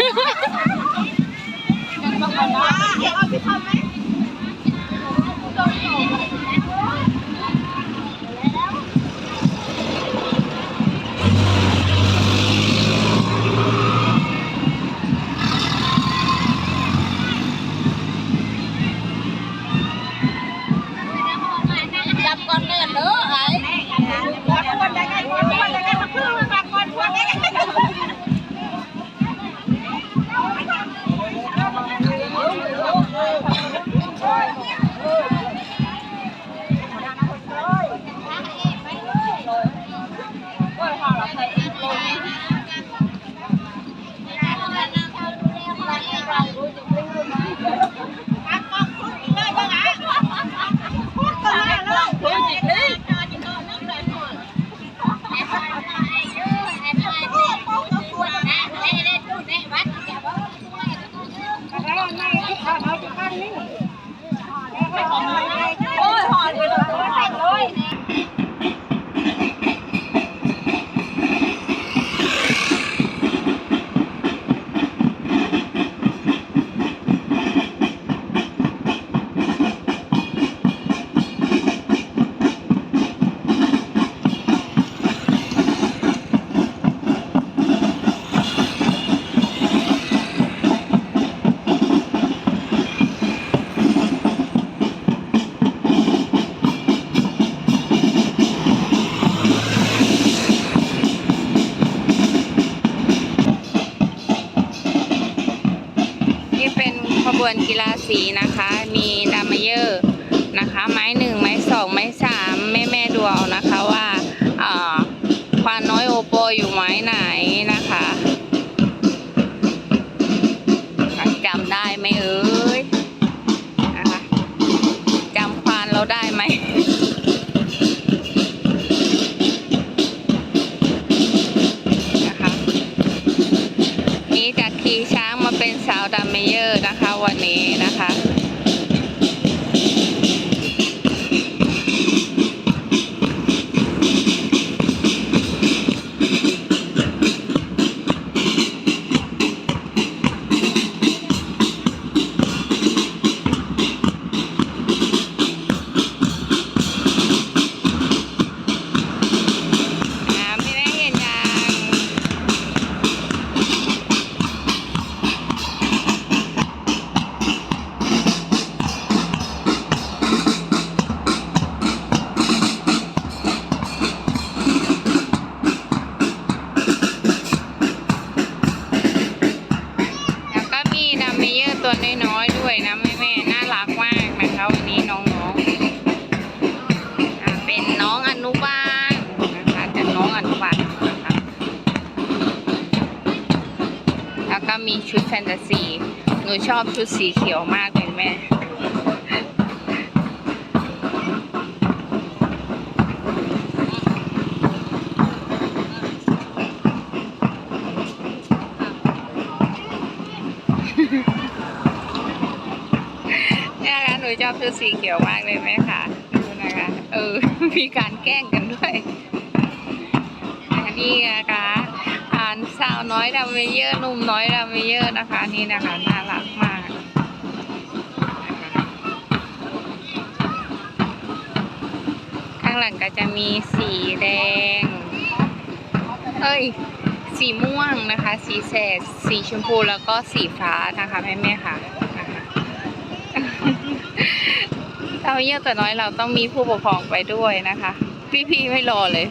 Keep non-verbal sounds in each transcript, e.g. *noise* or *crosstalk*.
Yeah. *laughs* ไม่ทุกท่เอาทุกท่านนี่ วนกีฬาสีนะคะ มีดามเยอร์ ชุดแฟนตาซี หนูชอบชุดสีเขียวมากเลยแม่เนี่ยนะคะหนูชอบชุดสีเขียวมากเลยไหมคะดูนะคะ เออ มีการแกล้งกันด้วยนะคะนี่นะคะอ่าน สาวน้อยดามเมเยอร์นุ่มน้อยดามเมเยอร์นะคะ นี่นะคะน่ารักมากข้างหลังก็จะมีสีแดงเอ้ยสีม่วงนะคะ สีแสดสีชมพูแล้วก็สีฟ้านะคะแม่แม่ๆค่ะนะคะเราเยอะแต่น้อยเราต้องมีผู้ปกครองไปด้วยนะคะ พี่ๆไม่รอเลย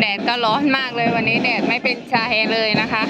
แดดก็ร้อนมากเลยวันนี้แดดไม่เป็นใจเลยนะคะ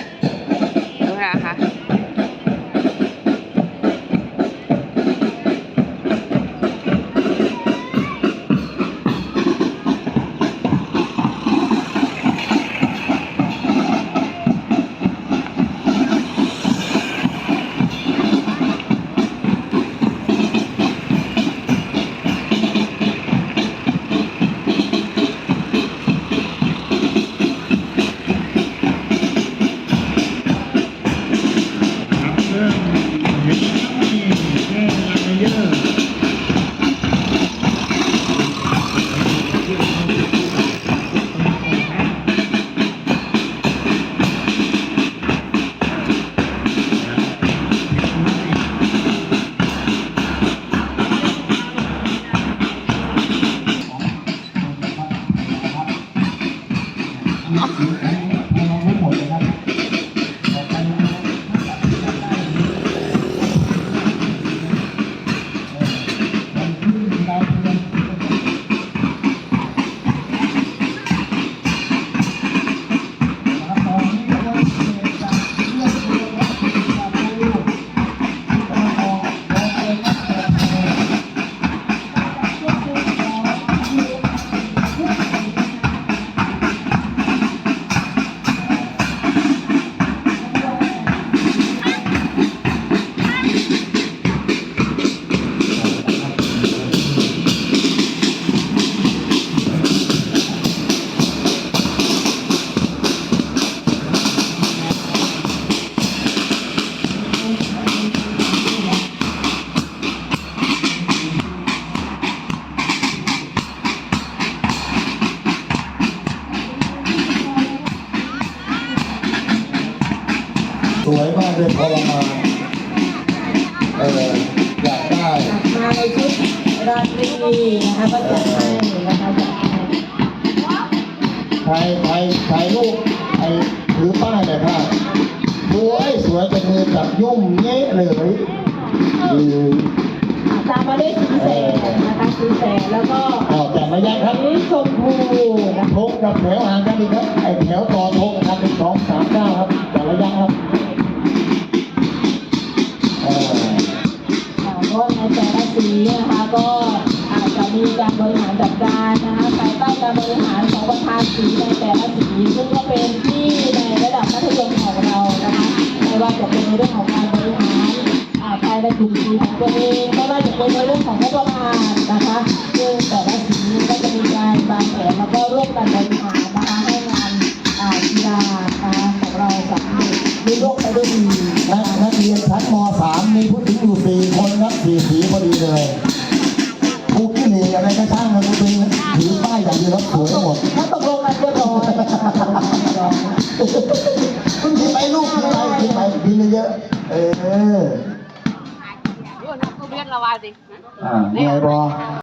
ส วยมากเลยพอเรามาเอออยากได้มาในชุดราตรีนะคะก็จัดให้นะคะจัดให้ใครใครถ่ายรูปไอ้ถือป้ายหน่ยค่ะสวยสวยเป็นมือจับยุ่มเงี้ยเลยตามมาด้วยสีแสงนะคะสีแสงแล้วก็ออกจากระยะครับสีชมพูทงกับแถวห่างกันอีกครับไอแถวต่อทงนะครับเป็นสองสามเก้าครับจากระยะครับ แต่ละสีนะคะก็อาจจะมีการบริหารจัดการนะคะภายใต้การบริหารของประธานสีในแต่ละสีซึ่งก็เป็นที่ในระดับมัธยมของเรานะคะไม่ว่าจะเป็นในเรื่องของการบริหารอาภายในกลุ่มสีของตัวเองไม่ว่าจะเป็นในเรื่องของงบประมาณนะคะซึ่งแต่ละสีก็จะมีการวางแผนแล้วก็ร่วมกันบริหารนะคะให้งานอากีฬาของเราสำเร็จรุ่ร่วงไปด้วยดีนักนักเรียน เออ Yun,